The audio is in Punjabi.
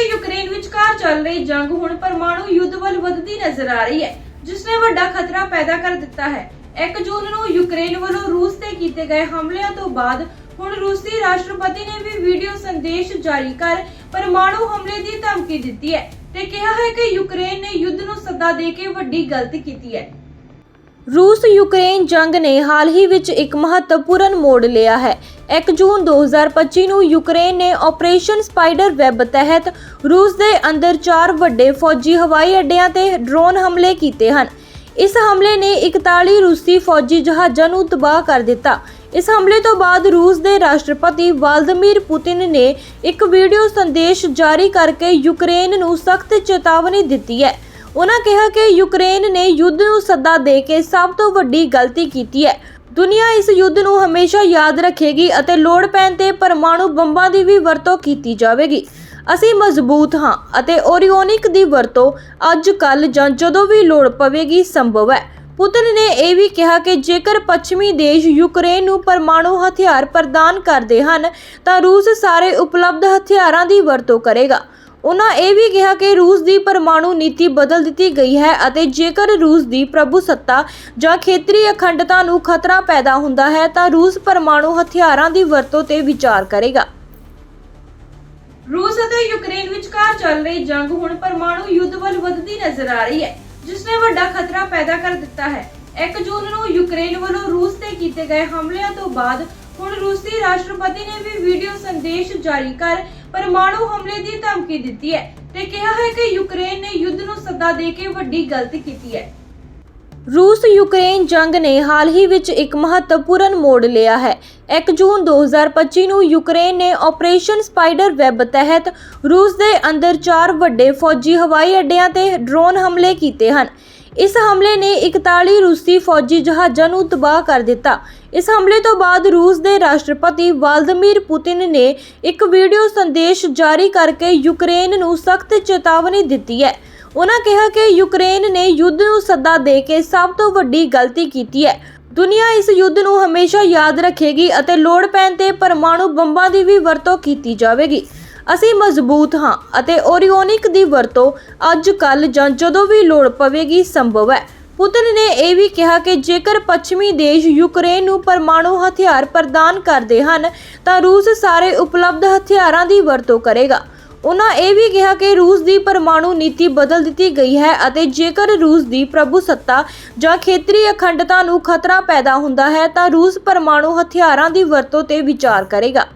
ਅਤੇ ਯੂਕਰੇਨ ਵਿਚਕਾਰ ਚੱਲ ਰਹੀ ਜੰਗ ਹੁਣ ਪਰਮਾਣੂ ਯੁੱਧ ਵੱਲ ਵਧਦੀ ਨਜ਼ਰ ਆ ਰਹੀ ਹੈ, ਜਿਸ ਨੇ ਵੱਡਾ ਖਤਰਾ ਪੈਦਾ ਕਰ ਦਿੱਤਾ ਹੈ। 1 ਜੂਨ ਨੂੰ ਯੂਕਰੇਨ ਵੱਲੋਂ ਰੂਸ ਤੇ ਕੀਤੇ ਗਏ ਹਮਲਿਆਂ ਤੋਂ ਬਾਅਦ ਹੁਣ ਰੂਸੀ ਰਾਸ਼ਟਰਪਤੀ ਨੇ ਵੀ ਵੀਡੀਓ ਸੰਦੇਸ਼ ਜਾਰੀ ਕਰ ਪਰਮਾਣੂ ਹਮਲੇ ਦੀ ਧਮਕੀ ਦਿੱਤੀ ਹੈ ਤੇ ਕਿਹਾ ਹੈ ਕਿ ਯੂਕਰੇਨ ਨੇ ਯੁੱਧ ਨੂੰ ਸੱਦਾ ਦੇ ਕੇ ਵੱਡੀ ਗਲਤੀ ਕੀਤੀ ਹੈ। ਰੂਸ ਯੂਕਰੇਨ ਜੰਗ ਨੇ ਹਾਲ ਹੀ ਵਿੱਚ ਇੱਕ ਮਹੱਤਵਪੂਰਨ ਮੋੜ ਲਿਆ ਹੈ। 1 ਜੂਨ 2025 ਨੂੰ ਯੂਕਰੇਨ ਨੇ ਆਪਰੇਸ਼ਨ ਸਪਾਈਡਰ ਵੈਬ ਤਹਿਤ ਰੂਸ ਦੇ ਅੰਦਰ ਚਾਰ ਵੱਡੇ ਫੌਜੀ ਹਵਾਈ ਅੱਡਿਆਂ ਤੇ ਡਰੋਨ ਹਮਲੇ ਕੀਤੇ ਹਨ। ਇਸ ਹਮਲੇ ਨੇ 41 ਰੂਸੀ ਫੌਜੀ ਜਹਾਜ਼ਾਂ ਨੂੰ ਤਬਾਹ ਕਰ ਦਿੱਤਾ। ਇਸ ਹਮਲੇ ਤੋਂ ਬਾਅਦ ਰੂਸ ਦੇ ਰਾਸ਼ਟਰਪਤੀ ਵਲਾਦੀਮੀਰ ਪੁਤਿਨ ਨੇ ਇੱਕ ਵੀਡੀਓ ਸੰਦੇਸ਼ ਜਾਰੀ ਕਰਕੇ ਯੂਕਰੇਨ ਨੂੰ ਸਖਤ ਚੇਤਾਵਨੀ ਦਿੱਤੀ ਹੈ। ਉਹਨਾਂ ਕਿਹਾ ਕਿ ਯੂਕਰੇਨ ਨੇ ਯੁੱਧ ਨੂੰ ਸੱਦਾ ਦੇ ਕੇ ਸਭ ਤੋਂ ਵੱਡੀ ਗਲਤੀ ਕੀਤੀ ਹੈ। ਦੁਨੀਆ ਇਸ ਯੁੱਧ ਨੂੰ ਹਮੇਸ਼ਾ ਯਾਦ ਰੱਖੇਗੀ ਅਤੇ ਲੋੜ ਪੈਣ ਤੇ ਪਰਮਾਣੂ ਬੰਬਾਂ ਦੀ ਵੀ ਵਰਤੋਂ ਕੀਤੀ ਜਾਵੇਗੀ। ਅਸੀਂ ਮਜ਼ਬੂਤ ਹਾਂ ਅਤੇ ਓਰੀਓਨਿਕ ਦੀ ਵਰਤੋਂ ਅੱਜ ਕੱਲ ਜਾਂ ਜਦੋਂ ਵੀ ਲੋੜ ਪਵੇਗੀ ਸੰਭਵ ਹੈ। ਪੁਤਿਨ ਨੇ ਇਹ ਵੀ ਕਿਹਾ ਕਿ ਜੇਕਰ ਪੱਛਮੀ ਦੇਸ਼ ਯੂਕਰੇਨ ਨੂੰ ਪਰਮਾਣੂ ਹਥਿਆਰ ਪ੍ਰਦਾਨ ਕਰਦੇ ਹਨ, ਤਾਂ ਰੂਸ ਸਾਰੇ ਉਪਲਬਧ ਹਥਿਆਰਾਂ ਦੀ ਵਰਤੋਂ ਕਰੇਗਾ। ਉਹਨਾਂ ਇਹ ਵੀ ਕਿਹਾ ਕਿ ਰੂਸ ਦੀ ਪਰਮਾਣੂ ਨੀਤੀ ਬਦਲ ਦਿੱਤੀ ਗਈ ਹੈ ਅਤੇ ਜੇਕਰ ਰੂਸ ਦੀ ਪ੍ਰਭੂਸੱਤਾ ਜਾਂ ਖੇਤਰੀ ਅਖੰਡਤਾ ਨੂੰ ਖਤਰਾ ਪੈਦਾ ਹੁੰਦਾ ਹੈ ਤਾਂ ਰੂਸ ਪਰਮਾਣੂ ਹਥਿਆਰਾਂ ਦੀ ਵਰਤੋਂ ਤੇ ਵਿਚਾਰ ਕਰੇਗਾ। ਰੂਸ ਅਤੇ ਯੂਕਰੇਨ ਵਿਚਕਾਰ ਚੱਲ ਰਹੀ ਜੰਗ ਹੁਣ ਪਰਮਾਣੂ ਯੁੱਧ ਵੱਲ ਵਧਦੀ ਨਜ਼ਰ ਆ ਰਹੀ ਹੈ ਜਿਸ ਨੇ ਵੱਡਾ ਖਤਰਾ ਪੈਦਾ ਕਰ ਦਿੱਤਾ ਹੈ। 1 ਜੂਨ ਨੂੰ ਯੂਕਰੇਨ ਵੱਲੋਂ ਰੂਸ ਤੇ ਕੀਤੇ ਗਏ ਹਮਲਿਆਂ ਤੋਂ ਬਾਅਦ ਹੁਣ ਰੂਸੀ ਰਾਸ਼ਟਰਪਤੀ ਨੇ ਵੀ ਵੀਡੀਓ ਸੰਦੇਸ਼ ਜਾਰੀ ਕਰ ਪਰਮਾਣੂ ਹਮਲੇ ਦੀ ਧਮਕੀ ਦਿੱਤੀ ਹੈ ਤੇ ਕਿਹਾ ਹੈ ਕਿ ਯੂਕਰੇਨ ਨੇ ਯੁੱਧ ਨੂੰ ਸੱਦਾ ਦੇ ਕੇ ਵੱਡੀ ਗਲਤੀ ਕੀਤੀ ਹੈ। ਰੂਸ ਯੂਕਰੇਨ ਜੰਗ ਨੇ ਹਾਲ ਹੀ ਵਿੱਚ ਇੱਕ ਮਹੱਤਵਪੂਰਨ ਮੋੜ ਲਿਆ ਹੈ। 1 ਜੂਨ 2025 ਨੂੰ ਯੂਕਰੇਨ ਨੇ ਆਪਰੇਸ਼ਨ ਸਪਾਈਡਰ ਵੈਬ ਤਹਿਤ ਰੂਸ ਦੇ ਅੰਦਰ ਚਾਰ ਵੱਡੇ ਫੌਜੀ ਹਵਾਈ ਅੱਡਿਆਂ ਤੇ ਡਰੋਨ ਹਮਲੇ ਕੀਤੇ ਹਨ। ਇਸ ਹਮਲੇ ਨੇ 41 ਰੂਸੀ ਫੌਜੀ ਜਹਾਜ਼ਾਂ ਨੂੰ ਤਬਾਹ ਕਰ ਦਿੱਤਾ। ਇਸ ਹਮਲੇ ਤੋਂ ਬਾਅਦ ਰੂਸ ਦੇ ਰਾਸ਼ਟਰਪਤੀ ਵਲਾਦੀਮੀਰ ਪੁਤਿਨ ਨੇ ਇੱਕ ਵੀਡੀਓ ਸੰਦੇਸ਼ ਜਾਰੀ ਕਰਕੇ ਯੂਕਰੇਨ ਨੂੰ ਸਖਤ ਚੇਤਾਵਨੀ ਦਿੱਤੀ ਹੈ। ਉਹਨਾਂ ਕਿਹਾ ਕਿ ਯੂਕਰੇਨ ਨੇ ਯੁੱਧ ਨੂੰ ਸੱਦਾ ਦੇ ਕੇ ਸਭ ਤੋਂ ਵੱਡੀ ਗਲਤੀ ਕੀਤੀ ਹੈ। ਦੁਨੀਆ ਇਸ ਯੁੱਧ ਨੂੰ ਹਮੇਸ਼ਾ ਯਾਦ ਰੱਖੇਗੀ ਅਤੇ ਲੋੜ ਪੈਣ ਤੇ ਪਰਮਾਣੂ ਬੰਬਾਂ ਦੀ ਵੀ ਵਰਤੋਂ ਕੀਤੀ ਜਾਵੇਗੀ। ਅਸੀਂ ਮਜ਼ਬੂਤ ਹਾਂ ਅਤੇ ਓਰੀਓਨਿਕ ਦੀ ਵਰਤੋਂ ਅੱਜ ਕੱਲ ਜਾਂ ਜਦੋਂ ਵੀ ਲੋੜ ਪਵੇਗੀ ਸੰਭਵ ਹੈ। ਪੁਤਿਨ ਨੇ ਇਹ ਵੀ ਕਿਹਾ ਕਿ ਜੇਕਰ ਪੱਛਮੀ ਦੇਸ਼ ਯੂਕਰੇਨ ਨੂੰ ਪਰਮਾਣੂ ਹਥਿਆਰ ਪ੍ਰਦਾਨ ਕਰਦੇ ਹਨ, ਤਾਂ ਰੂਸ ਸਾਰੇ ਉਪਲਬਧ ਹਥਿਆਰਾਂ ਦੀ ਵਰਤੋਂ ਕਰੇਗਾ। ਉਹਨਾਂ ਇਹ ਵੀ ਕਿਹਾ ਕਿ ਰੂਸ ਦੀ ਪਰਮਾਣੂ ਨੀਤੀ ਬਦਲ ਦਿੱਤੀ ਗਈ ਹੈ ਅਤੇ ਜੇਕਰ ਰੂਸ ਦੀ ਪ੍ਰਭੂਸੱਤਾ ਜਾਂ ਖੇਤਰੀ ਅਖੰਡਤਾ ਨੂੰ ਖਤਰਾ ਪੈਦਾ ਹੁੰਦਾ ਹੈ, ਤਾਂ ਰੂਸ ਪਰਮਾਣੂ ਹਥਿਆਰਾਂ ਦੀ ਵਰਤੋਂ ਤੇ ਵਿਚਾਰ ਕਰੇਗਾ।